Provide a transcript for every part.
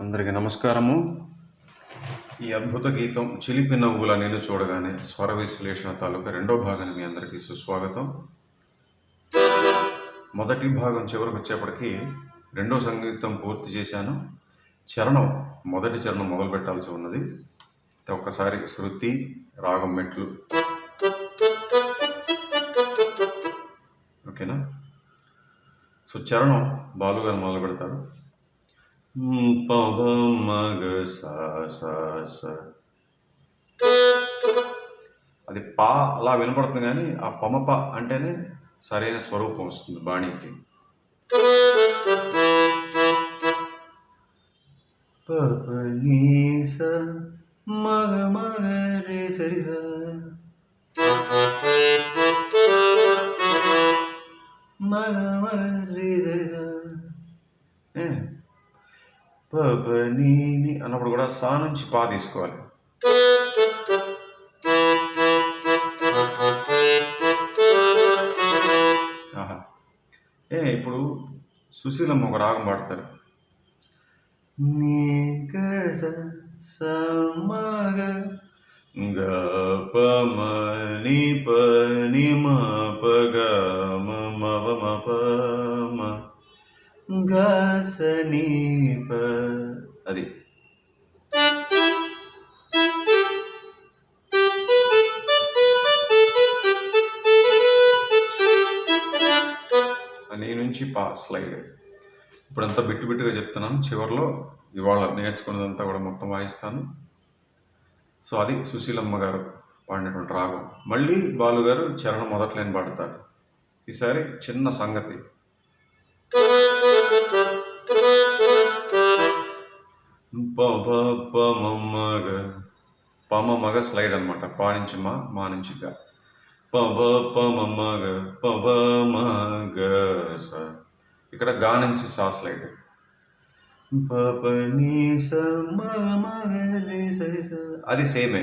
అందరికీ నమస్కారము. ఈ అద్భుత గీతం చిలిపి నవ్వుల నేను చూడగానే స్వర విశ్లేషణ తాలూకా రెండో భాగాన్ని మీ అందరికీ సుస్వాగతం. మొదటి భాగం చివరికి వచ్చేప్పటికీ రెండో సంగీతం పూర్తి చేశాను. చరణం మొదటి చరణం మొదలు పెట్టాల్సి ఉన్నది. ఒక్కసారి శృతి రాగం మెట్లు. ఓకేనా? సో చరణం బాలుగారు మొదలు పెడతారు. మ్, సా సా స. అది పా అలా వినపడుతుంది కానీ ఆ పమప అంటేనే సరైన స్వరూపం వస్తుంది బాణీకి. పపనీస మగ మగ రే సరి మగ మగ రే సరి పబనీని అన్నప్పుడు కూడా సా నుంచి పా తీసుకోవాలి. ఏ ఇప్పుడు సుశీలమ్మ ఒక రాగం పాడతారు. నీ కస సమగ గ ప మ ని ప మ ప మ మ ప అది. నీ నుంచి పా స్లైడ్. ఇప్పుడంతా బిట్టు బిట్టుగా చెప్తున్నాను. చివరిలో ఇవాళ నేర్చుకున్నదంతా కూడా మొత్తం వాయిస్తాను. సో అది సుశీలమ్మ గారు పాడినటువంటి రాగం. మళ్ళీ బాలు గారు చరణం మొదట్లేని పాడతారు. ఈసారి చిన్న సంగతి. ప మగ స్లైడ్ అనమాట పా నుంచి మా మా నుంచి గ ప ప ప మగ గ మ గ స. ఇక్కడ గా నుంచి సా స్లైడ్ ప ప స మ మ గ స అది సేమే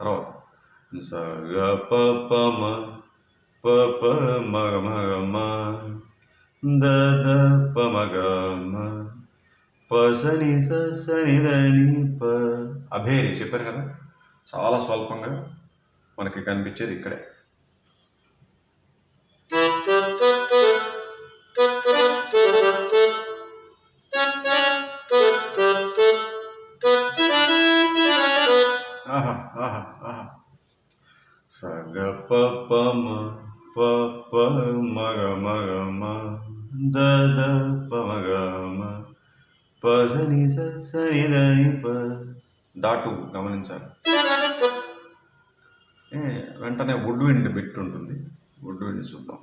తర్వాత. స గ ప ప మ ప ప మ గ మ ద ద ప మ మ ప స స ప. అభేరి చెప్పారు కదా? చాలా స్వల్పంగా మనకి కనిపించేది ఇక్కడే. ప ప మ ప ప మ గ మ గ మ ద ద ప మ గ మ. ప స ని స స ని ద ని ప. దాటు గమనించాలి. ఏ, వెంటనే వుడ్ విండ్ బిట్ ఉంటుంది వుడ్ విండ్ చూద్దాం.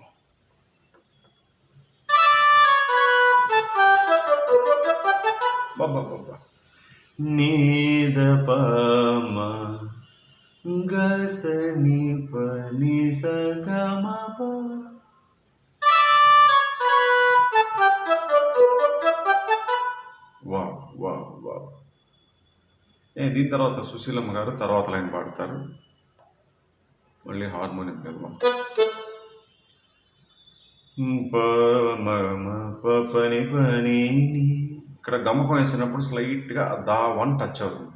బాబా బాబా నీద పమ గస ని ప ని స గ మ ప వా వా వా. ఏ దీని తర్వాత సుశీలమ్మ గారు తర్వాత లైన్ పాడతారు. మళ్ళీ హార్మోనియం ప పని పని. ఇక్కడ గమకం వేసినప్పుడు స్లైట్గా దా వన్ టచ్ అవుతుంది.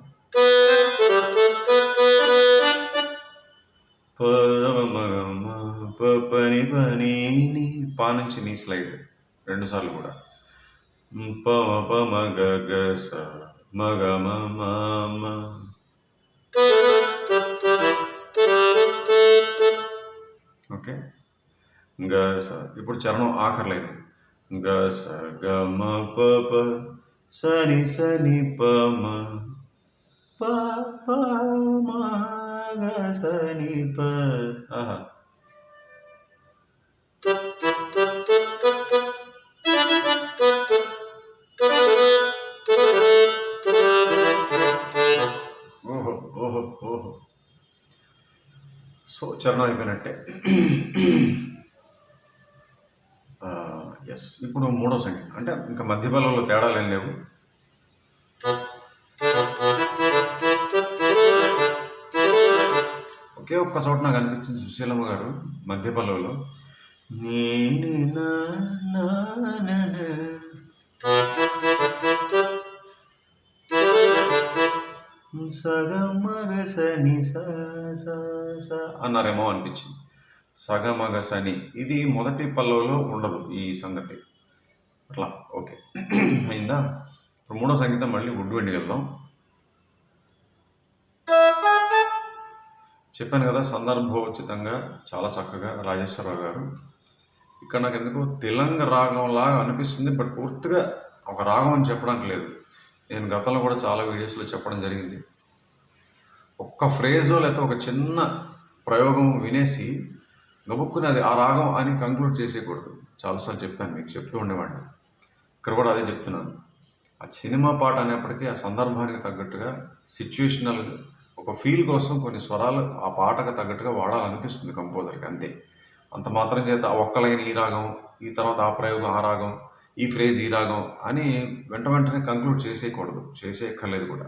పని పని ని. పా నుంచి నీ స్లైడ్ రెండు సార్లు కూడా. ప ప మగ గ స మగ మ మ ఓకే. గ స ఇప్పుడు చరణం ఆఖరి గ స గ మ ప ప సని సని ప మ. ప ప మ. గ ప ఆహా. ఓహో ఓహో ఓహో. సో చరణం అయిపోయినట్టే ఎస్ ఇప్పుడు మూడో సంఖ్య. అంటే ఇంకా మధ్య బలంలో తేడాలు ఏం లేవు. ఒకే ఒక్క చోట నాకు అనిపించింది సుశీలమ్మ గారు మధ్య పల్లవిలో నేను నా సగమగ సని స స స అన్నారేమో అనిపించింది. సగమగ సని ఇది మొదటి పల్లవిలో ఉండదు ఈ సంగతి. అట్లా ఓకే. అయిందా? ఇప్పుడు మూడో సంగీతం మళ్ళీ వుడ్ వెండి వెళ్దాం చెప్పాను కదా సందర్భోచితంగా చాలా చక్కగా రాజేశ్వరరావు గారు. ఇక్కడ నాకు ఎందుకు తెలంగ రాగం లాగా అనిపిస్తుంది బట్ పూర్తిగా ఒక రాగం అని చెప్పడానికి లేదు. నేను గతంలో కూడా చాలా వీడియోస్లో చెప్పడం జరిగింది. ఒక్క ఫ్రేజో లేకపోతే ఒక చిన్న ప్రయోగం వినేసి గబుక్కుని అది ఆ రాగం అని కంక్లూడ్ చేసేయకూడదు. చాలాసార్లు చెప్పాను మీకు చెప్తూ ఉండేవాడిని. ఇక్కడ కూడా అదే చెప్తున్నాను. ఆ సినిమా పాట అనేప్పటికీ ఆ సందర్భానికి తగ్గట్టుగా సిచ్యువేషనల్ ఒక ఫీల్ కోసం కొన్ని స్వరాలు ఆ పాటకు తగ్గట్టుగా వాడాలనిపిస్తుంది కంపోజర్కి అంతే. అంత మాత్రం చేత ఒక్క లైన్ ఈ రాగం ఈ తర్వాత ఆ ప్రయోగం ఆ రాగం ఈ ఫ్రేజ్ ఈ రాగం అని వెంట వెంటనే కంక్లూడ్ చేసేయకూడదు చేసేయక్కర్లేదు కూడా.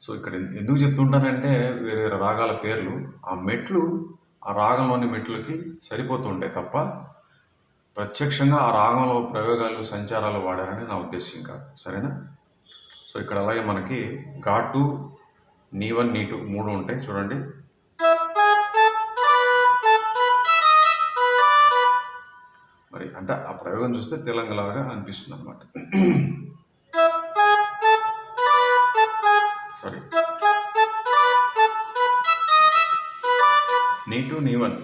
సో ఇక్కడ ఎందుకు చెప్తుంటానంటే వేరే వేరే రాగాల పేర్లు ఆ మెట్లు ఆ రాగంలోని మెట్లకి సరిపోతుంటాయి తప్ప ప్రత్యక్షంగా ఆ రాగంలో ప్రయోగాలు సంచారాలు వాడారని నా ఉద్దేశం కాదు. సరేనా? సో ఇక్కడ అలాగే మనకి ఘాటు నీ వన్ నీ టూ మూడు ఉంటాయి. చూడండి. మరి అంటే ఆ ప్రయోగం చూస్తే తెలంగాణగా అనిపిస్తుంది అనమాట సారీ నీ టూ నీ వన్.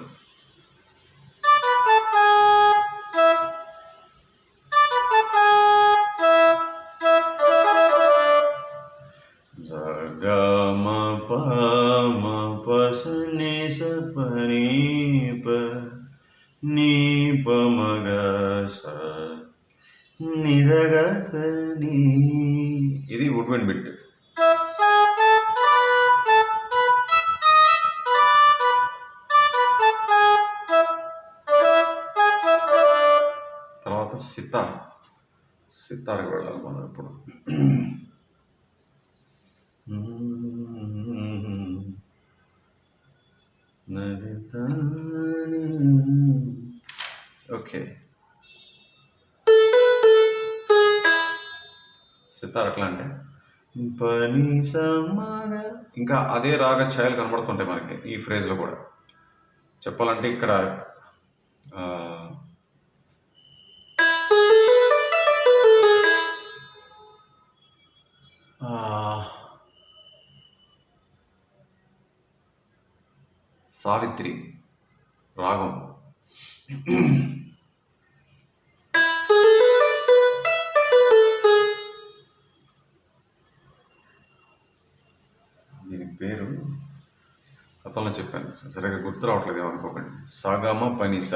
చేస్తారు ఎట్లా అంటే పని ఇంకా అదే రాగ ఛాయలు కనబడుతుంటాయి మనకి ఈ ఫ్రేజ్లో కూడా. చెప్పాలంటే ఇక్కడ సావిత్రి రాగం. మొత్తంలో చెప్పాను. సరిగ్గా గుర్తు రావట్లేదు ఏమనుకోకండి. సాగమ పనిస?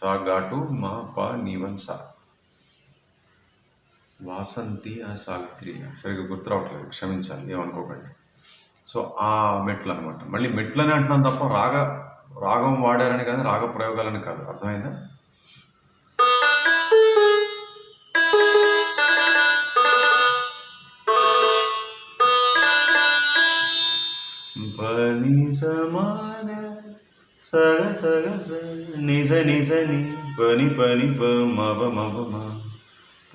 సా ఘాటు మా ప నీవన్ సా. వాసంతి ఆ సావిత్రి. సరిగ్గా గుర్తు రావట్లేదు. క్షమించాలి. ఏమనుకోకండి. సో ఆ మెట్లు అనమాట మళ్ళీ మెట్లని అంటున్నాను తప్ప రాగ రాగం వాడారని కానీ రాగ ప్రయోగాలని కాదు. అర్థమైందా? పని సమాన సగ సగ నిజ నిజ ని పని పని ప మవ మవ మ.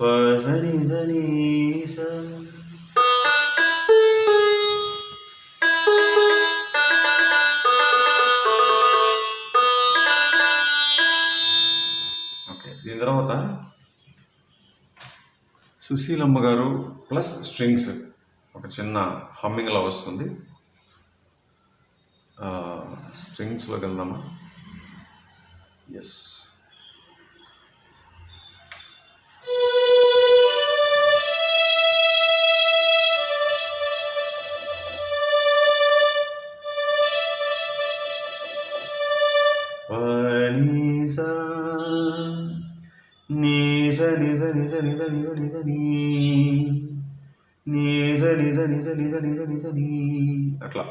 ప స నిజ ని స. ఓకే దీని తర్వాత సుశీలమ్మ గారు ప్లస్ స్ట్రింగ్స్. ఒక చిన్న హమ్మింగ్లా వస్తుంది. స్ట్రింగ్స్లోకి వెళ్దామా ఎస్ అట్లా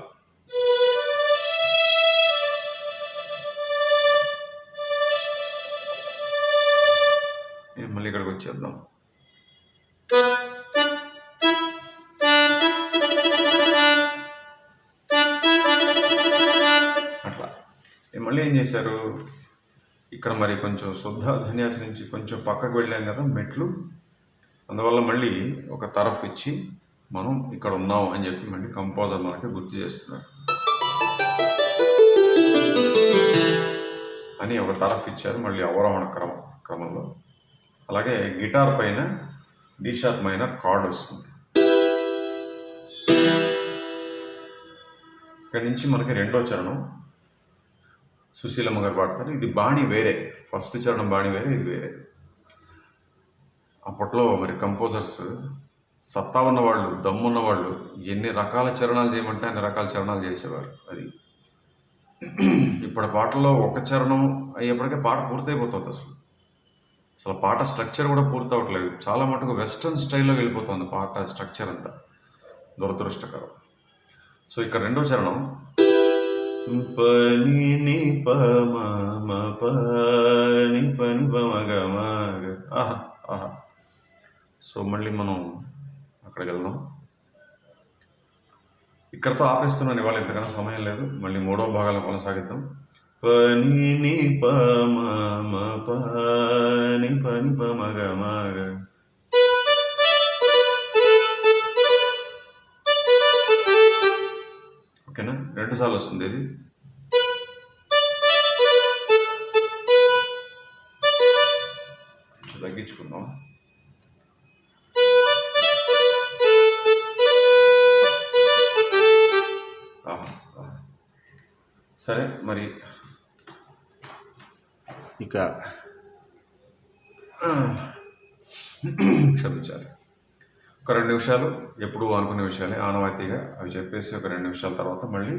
మళ్ళీ ఏం చేశారు? ఇక్కడ మరి కొంచెం శుద్ధ ధన్యాసి నుంచి కొంచెం పక్కకు వెళ్ళాం కదా మెట్లు. అందువల్ల మళ్ళీ ఒక తరఫ్ ఇచ్చి మనం ఇక్కడ ఉన్నాం అని చెప్పి మళ్ళీ కంపోజర్ మనకి గుర్తు చేస్తున్నారు. అని ఒక తరఫ్ ఇచ్చారు మళ్ళీ అవరోహణ క్రమం క్రమంలో. అలాగే గిటార్ పైన డి మైనర్ కార్డ్ వస్తుంది. ఇక్కడ నుంచి మనకి రెండో చరణం. సుశీలమ్మ గారు పాడతారు. ఇది బాణి వేరే. ఫస్ట్ చరణం బాణి వేరే ఇది వేరే. అప్పట్లో మరి కంపోజర్స్ సత్తా ఉన్నవాళ్ళు దమ్మున్నవాళ్ళు దమ్మున్న వాళ్ళు ఎన్ని రకాల చరణాలు చేయమంటే అన్ని రకాల చరణాలు చేసేవారు అది. ఇప్పుడు పాటలో ఒక చరణం అయ్యేప్పటికే పాట పూర్తయిపోతుంది అసలు. అసలు పాట స్ట్రక్చర్ కూడా పూర్తి అవ్వట్లేదు చాలా మటుకు వెస్ట్రన్ స్టైల్లో వెళ్ళిపోతుంది పాట స్ట్రక్చర్ అంతా. దురదృష్టకరం. సో ఇక్కడ రెండో చరణం పని ని ప మ పని పని ప మగ మగ ఆహా ఆహా. సో మళ్ళీ మనం అక్కడికి వెళ్దాం. ఇక్కడతో ఆపేస్తున్నాను ఇవాళ ఇంతకన్నా సమయం లేదు. మళ్ళీ మూడో భాగాలను కొనసాగిద్దాం. పని ని ప మ పని పని ప మగ మగ ఓకేనా? రెండు సార్లు వస్తుంది ఇది కొంచెం తగ్గించుకుందాం సరే మరి. ఇక క్షమించాలి. ఒక రెండు నిమిషాలు ఎప్పుడు అనుకునే విషయాలే ఆనవాయితీగా అవి చెప్పేసి ఒక రెండు నిమిషాల తర్వాత మళ్ళీ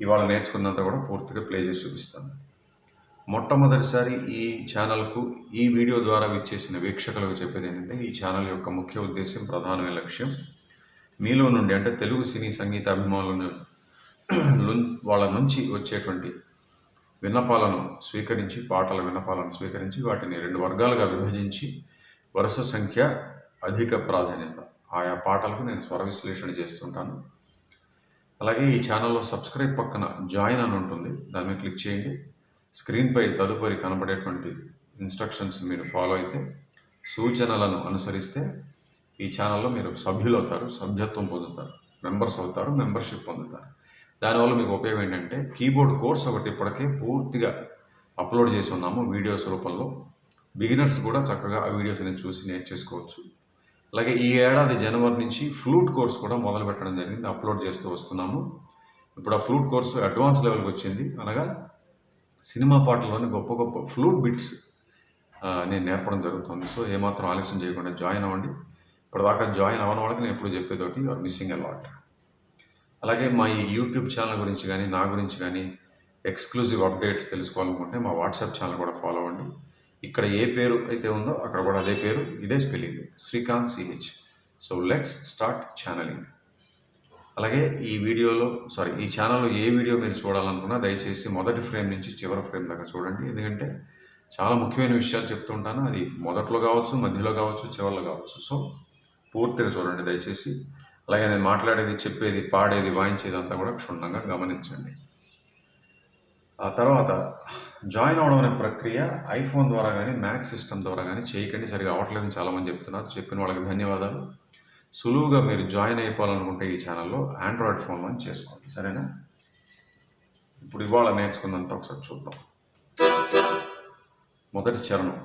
ఇవాళ నేర్చుకున్నంత కూడా పూర్తిగా ప్లే చేసి చూపిస్తాను. మొట్టమొదటిసారి ఈ ఛానల్కు ఈ వీడియో ద్వారా విచ్చేసిన వీక్షకులకు చెప్పేది ఏంటంటే ఈ ఛానల్ యొక్క ముఖ్య ఉద్దేశం ప్రధానమైన లక్ష్యం మీలో నుండి అంటే తెలుగు సినీ సంగీత అభిమానులను వాళ్ళ నుంచి వచ్చేటువంటి విన్నపాలను స్వీకరించి పాటల విన్నపాలను స్వీకరించి వాటిని రెండు వర్గాలుగా విభజించి వరుస సంఖ్య అధిక ప్రాధాన్యత. ఆయా పాటలకు నేను స్వర విశ్లేషణ చేస్తుంటాను. అలాగే ఈ ఛానల్లో సబ్స్క్రైబ్ పక్కన జాయిన్ అని ఉంటుంది. దాని మీద క్లిక్ చేయండి. స్క్రీన్పై తదుపరి కనబడేటువంటి ఇన్స్ట్రక్షన్స్ మీరు ఫాలో అయితే సూచనలను అనుసరిస్తే ఈ ఛానల్లో మీరు సభ్యులు అవుతారు సభ్యత్వం పొందుతారు మెంబర్స్ అవుతారు మెంబర్షిప్ పొందుతారు. దానివల్ల మీకు ఉపయోగం ఏంటంటే కీబోర్డ్ కోర్స్ ఒకటి ఇప్పటికే పూర్తిగా అప్లోడ్ చేసి ఉన్నాము వీడియోస్ రూపంలో. బిగినర్స్ కూడా చక్కగా ఆ వీడియోస్ని చూసి నేర్చేసుకోవచ్చు. అలాగే ఈ ఏడాది జనవరి నుంచి ఫ్లూట్ కోర్స్ కూడా మొదలు పెట్టడం జరిగింది అప్లోడ్ చేస్తూ వస్తున్నాము. ఇప్పుడు ఆ ఫ్లూట్ కోర్సు అడ్వాన్స్ లెవెల్కి వచ్చింది. అనగా సినిమా పాటల్లోని గొప్ప గొప్ప ఫ్లూట్ బిట్స్ నేను నేర్పడం జరుగుతుంది. సో ఏమాత్రం ఆలస్యం చేయకుండా జాయిన్ అవ్వండి. ఇప్పటిదాకా జాయిన్ అవ్వని వాళ్ళకి నేను ఎప్పుడు చెప్పేదోటి ఆర్ మిస్సింగ్ అలాట్ అలాగే మా ఈ యూట్యూబ్ ఛానల్ గురించి కానీ నా గురించి కానీ ఎక్స్క్లూజివ్ అప్డేట్స్ తెలుసుకోవాలనుకుంటే మా వాట్సాప్ ఛానల్ కూడా ఫాలో అవ్వండి. ఇక్కడ ఏ పేరు అయితే ఉందో అక్కడ కూడా అదే పేరు ఇదే spelling. Srikanth CH so let's start channeling అలాగే ఈ వీడియోలో సారీ ఈ ఛానల్లో ఏ వీడియో మీరు చూడాలనుకున్నా దయచేసి మొదటి ఫ్రేమ్ నుంచి చివరి ఫ్రేమ్ దాకా చూడండి. ఎందుకంటే చాలా ముఖ్యమైన విషయాలు చెప్తుంటాను అది మొదట్లో కావచ్చు మధ్యలో కావచ్చు చివరిలో కావచ్చు. సో పూర్తిగా చూడండి దయచేసి. అలాగే నేను మాట్లాడేది చెప్పేది పాడేది వాయించేది అంతా కూడా క్షుణ్ణంగా గమనించండి. ఆ తర్వాత జాయిన్ అవడం అనే ప్రక్రియ ఐఫోన్ ద్వారా కానీ మ్యాక్ సిస్టమ్ ద్వారా కానీ చేయకండి సరిగా అవ్వట్లేదని చాలామంది చెప్తున్నారు. చెప్పిన వాళ్ళకి ధన్యవాదాలు. సులువుగా మీరు జాయిన్ అయిపోవాలనుకుంటే ఈ ఛానల్లో ఆండ్రాయిడ్ ఫోన్ చేసుకోండి. సరేనా? ఇప్పుడు ఇవాళ నేర్చుకుందంతా ఒకసారి చూద్దాం. మొదటి చరణం.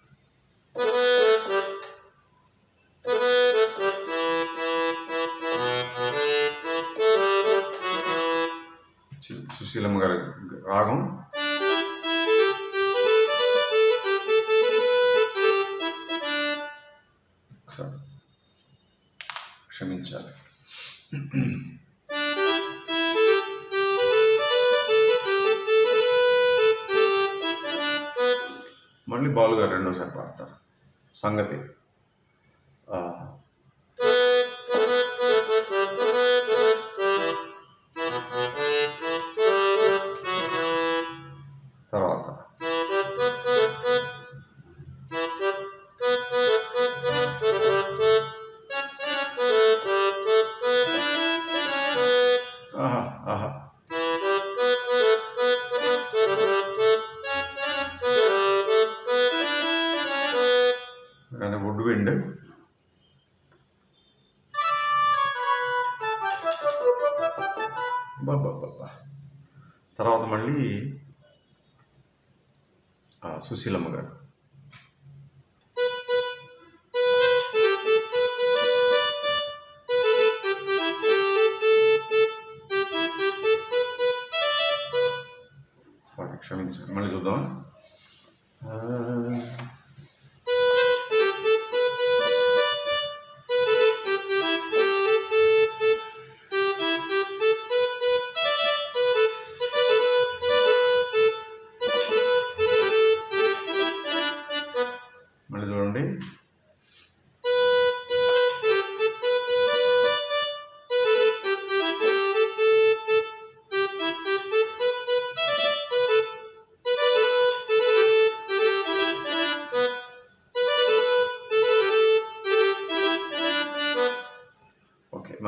మళ్ళీ బాలు గారు రెండోసారి పాడతారు. సంగతి. బాబా తర్వాత మళ్ళీ సుశీలమ్మ గారు.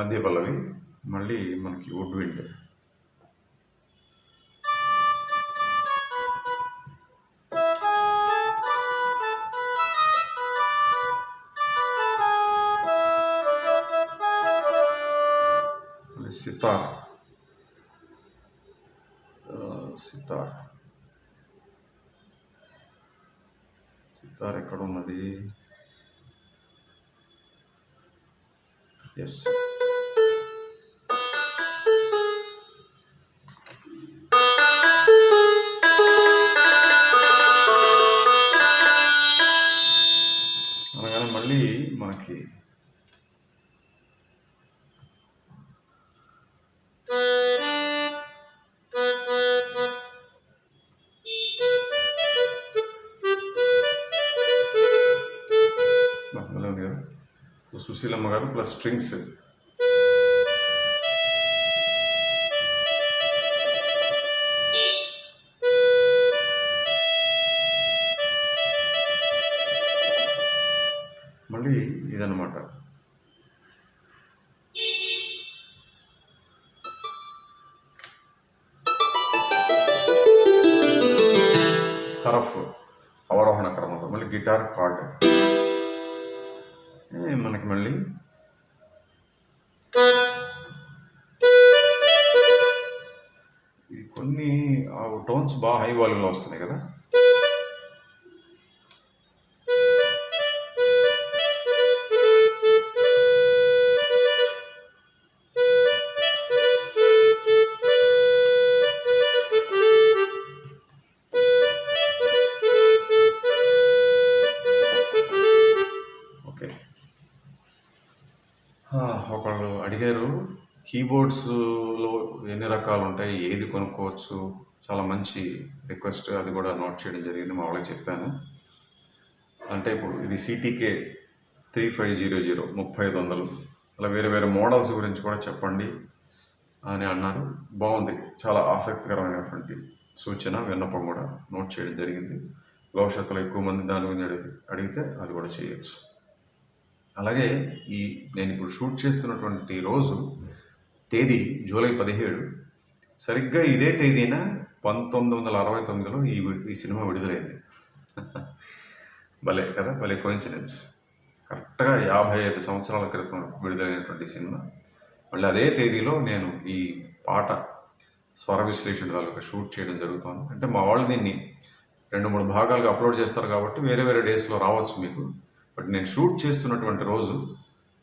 మధ్య పల్లవి మళ్ళీ మనకి వుడ్ విండ్ సితార్. సితార్. సితార్ ఎక్కడ ఉన్నది ఎస్ మనకి భలే ఉంది కదా సో సుశీలమ్మ కొన్ని టోన్స్ బాగా హై వాల్యూమ్లో వస్తున్నాయి కదా. కీబోర్డ్స్లో ఎన్ని రకాలు ఉంటాయి? ఏది కొనుక్కోవచ్చు? చాలా మంచి రిక్వెస్ట్. అది కూడా నోట్ చేయడం జరిగింది. మా వాళ్ళకి చెప్పాను. అంటే ఇప్పుడు ఇది సిటీకే త్రీ ఫైవ్ జీరో జీరో ముప్పై ఐదు వందలు. అలా వేరే వేరే మోడల్స్ గురించి కూడా చెప్పండి అని అన్నారు. బాగుంది. చాలా ఆసక్తికరమైనటువంటి సూచన విన్నపం కూడా నోట్ చేయడం జరిగింది. భవిష్యత్తులో ఎక్కువ మంది దాని గురించి అడిగితే అడిగితే అది కూడా చేయొచ్చు. అలాగే ఈ నేను ఇప్పుడు షూట్ చేస్తున్నటువంటి రోజు తేదీ జూలై పదిహేడు. సరిగ్గా ఇదే తేదీన పంతొమ్మిది వందల అరవై తొమ్మిదిలో ఈ ఈ సినిమా విడుదలైంది. భలే కదా భలే కోయిన్సిడెన్స్ కరెక్ట్గా యాభై ఐదు సంవత్సరాల క్రితం విడుదలైనటువంటి సినిమా. మళ్ళీ అదే తేదీలో నేను ఈ పాట స్వర విశ్లేషణ తాలూకా షూట్ చేయడం జరుగుతుంది. అంటే మా వాళ్ళు దీన్ని రెండు మూడు భాగాలుగా అప్లోడ్ చేస్తారు కాబట్టి వేరే వేరే డేస్లో రావచ్చు మీకు. బట్ నేను షూట్ చేస్తున్నటువంటి రోజు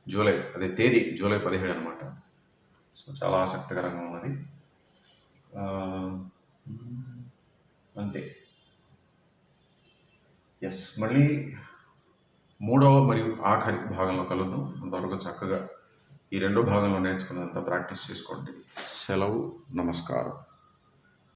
జూలై అదే తేదీ జూలై పదిహేడు అనమాట సో చాలా ఆసక్తికరంగా ఉన్నది. అంతే. ఎస్ మళ్ళీ మూడవ మరియు ఆఖరి భాగంలో కలుద్దాం. అంతవరకు చక్కగా ఈ రెండో భాగంలో నేర్చుకున్నంత ప్రాక్టీస్ చేసుకోండి. సెలవు నమస్కారం.